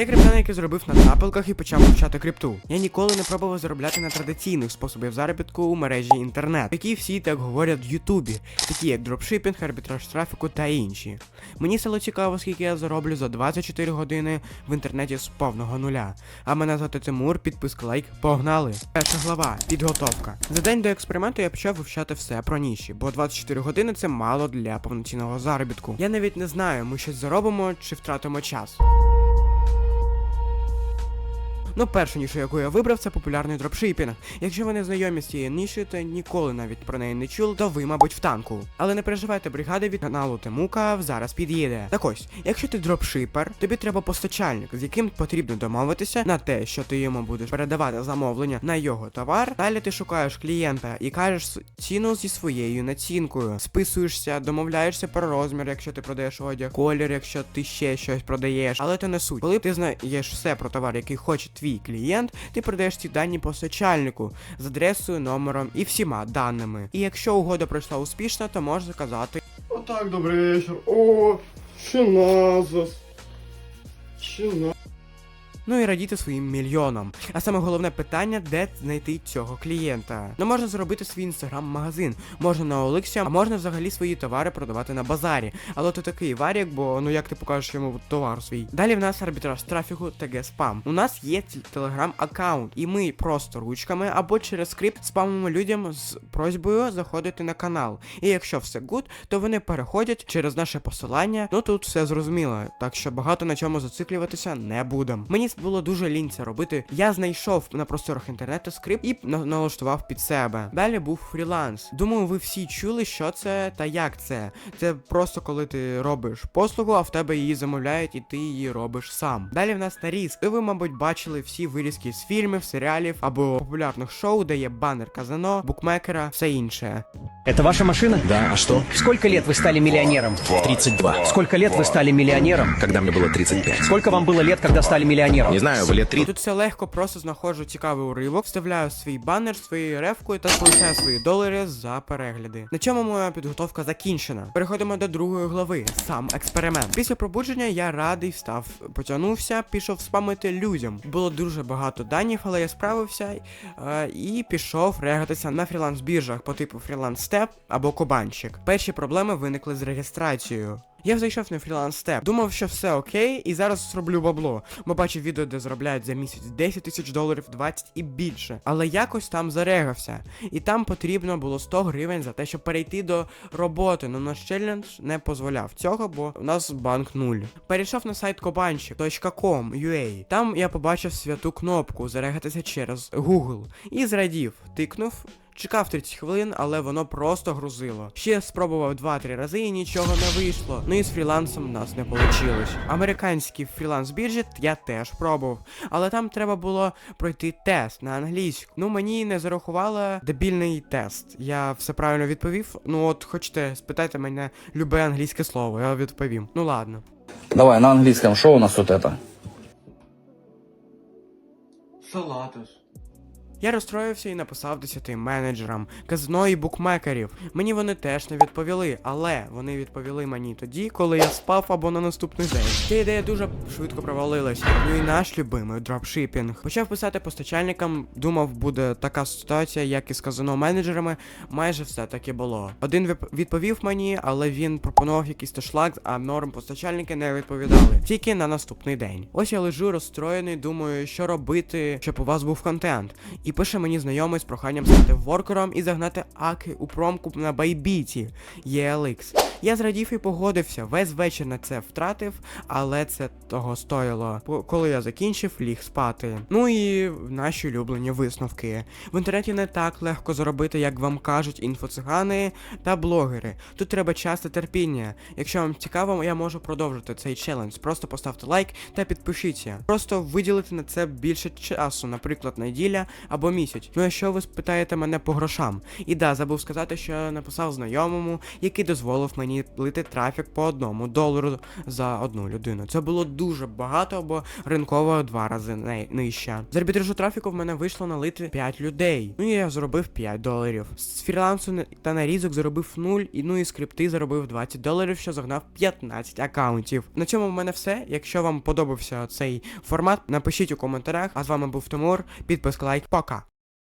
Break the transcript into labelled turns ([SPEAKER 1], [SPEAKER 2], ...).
[SPEAKER 1] Я криптан, який зробив на тапелках і почав вивчати крипту. Я ніколи не пробував заробляти на традиційних способів заробітку у мережі інтернет, які всі так говорять в Ютубі, такі як дропшипінг, арбітраж трафіку та інші. Мені стало цікаво, скільки я зароблю за 24 години в інтернеті з повного нуля. А мене звати Тимур, підписка лайк, погнали. Перша глава підготовка. За день до експерименту я почав вивчати все про ніші, бо 24 години це мало для повноцінного заробітку. Я навіть не знаю, ми щось заробимо чи втратимо час. Ну, першу нішу, яку я вибрав, це популярний дропшипінг. Якщо ви не знайомі з цією нішею та ніколи навіть про неї не чули, то ви, мабуть, в танку. Але не переживайте, бригада від каналу Тимука зараз під'їде. Так ось, якщо ти дропшипер, тобі треба постачальник, з яким потрібно домовитися на те, що ти йому будеш передавати замовлення на його товар. Далі ти шукаєш клієнта і кажеш ціну зі своєю націнкою. Списуєшся, домовляєшся про розмір, якщо ти продаєш одяг, колір, якщо ти ще щось продаєш. Але це не суть. Коли ти знаєш все про товар, який хоче твій клієнт, ти продаєш ці дані постачальнику з адресою, номером і всіма даними. І якщо угода пройшла успішно, то можеш заказати.
[SPEAKER 2] Отак, добрий вечір. О, ще назас. Ще на...
[SPEAKER 1] Ну і радіти своїм мільйонам. А саме головне питання, де знайти цього клієнта. Ну можна зробити свій інстаграм-магазин, можна на Олексі, а можна взагалі свої товари продавати на базарі. Але то такий варік, бо ну як ти покажеш йому товар свій. Далі в нас арбітраж трафіку ТГ спам. У нас є телеграм-аккаунт, і ми просто ручками або через скрипт спамимо людям з просьбою заходити на канал. І якщо все гуд, то вони переходять через наше посилання. Ну тут все зрозуміло, так що багато на чому зациклюватися не будемо. Мені було дуже лінь це робити. Я знайшов на просторах інтернету скрипт і на- налаштував під себе. Далі був фріланс. Думаю, ви всі чули, що це та як це. Це просто коли ти робиш послугу, а в тебе її замовляють, і ти її робиш сам. Далі в нас нарізки. І ви, мабуть, бачили всі вирізки з фільмів, серіалів або популярних шоу, де є банер казано, букмекера, все інше.
[SPEAKER 3] Это ваша машина?
[SPEAKER 4] Да, а что?
[SPEAKER 3] Сколько лет вы стали миллионером?
[SPEAKER 4] 32.
[SPEAKER 3] Сколько лет вы стали миллионером?
[SPEAKER 4] Когда мне было 35.
[SPEAKER 3] Сколько вам было лет, когда стали миллионером?
[SPEAKER 4] Не знаю, в лет 3.
[SPEAKER 1] Тут все легко, просто знаходжу цікавий уривок, вставляю свій банер своєю ревкою та получаю свої долари за перегляди. На цьому моя підготовка закінчена. Переходимо до другої глави. Сам експеримент. Після пробудження я радий встав, потягнувся, пішов спамити людям. Було дуже багато данів, але я справився е, і пішов регатися на фріланс біржах по типу фріланс степ або кобанчик. Перші проблеми виникли з реєстрацією. Я зайшов на фріланс степ, думав, що все окей, і зараз зроблю бабло, бо бачив відео, де заробляють за місяць 10 тисяч доларів, 20 і більше. Але якось там зарегався. І там потрібно було 100 гривень за те, щоб перейти до роботи. Ну наш челендж не дозволяв цього, бо у нас банк нуль. Перейшов на сайт kobanchik.com.ua. Там я побачив святу кнопку зарегатися через Google. І зрадів, тикнув. Чекав 30 хвилин, але воно просто грузило. Ще спробував 2-3 рази і нічого не вийшло. Ну і з фрілансом в нас не вийшло. Американські фріланс біржі я теж пробував, але там треба було пройти тест на англійську. Ну мені не зарахувало дебільний тест. Я все правильно відповів. Ну от хочете, спитайте мене любе англійське слово, я відповім. Ну ладно.
[SPEAKER 5] Давай, на английском, что у нас тут это?
[SPEAKER 2] Салатус.
[SPEAKER 1] Я розстроївся і написав 10 менеджерам, казино і букмекерів. Мені вони теж не відповіли, але вони відповіли мені тоді, коли я спав або на наступний день. Ця ідея дуже швидко провалилася. Ну і наш любимий дропшипінг. Почав писати постачальникам, думав, буде така ситуація, як і з казино менеджерами. Майже все таки було. Один відповів мені, але він пропонував якийсь ташлак, а норм постачальники не відповідали. Тільки на наступний день. Ось я лежу розстроєний, думаю, що робити, щоб у вас був контент. І пише мені знайомий з проханням стати воркером і загнати аки у промку на байбіті ELX. Я зрадів і погодився, весь вечір на це втратив, але це того стоїло. Коли я закінчив, ліг спати. Ну і наші улюблені висновки. В інтернеті не так легко заробити, як вам кажуть інфоцигани та блогери. Тут треба час та терпіння. Якщо вам цікаво, я можу продовжити цей челендж. Просто поставте лайк та підпишіться. Просто виділити на це більше часу, наприклад, неділя або місяць. Ну а що ви спитаєте мене по грошам? І да, забув сказати, що я написав знайомому, який дозволив мені плити трафік по одному долару за одну людину. Це було дуже багато, бо ринково два рази нижче. З арбітражу трафіку в мене вийшло налити 5 людей. Ну і я заробив 5 доларів. З фрілансу та нарізок заробив 0, і ну і скрипти заробив 20 доларів, що загнав 15 акаунтів. На цьому в мене все. Якщо вам подобався цей формат, напишіть у коментарях. А з вами був Тимур. Підписка лайк, пока.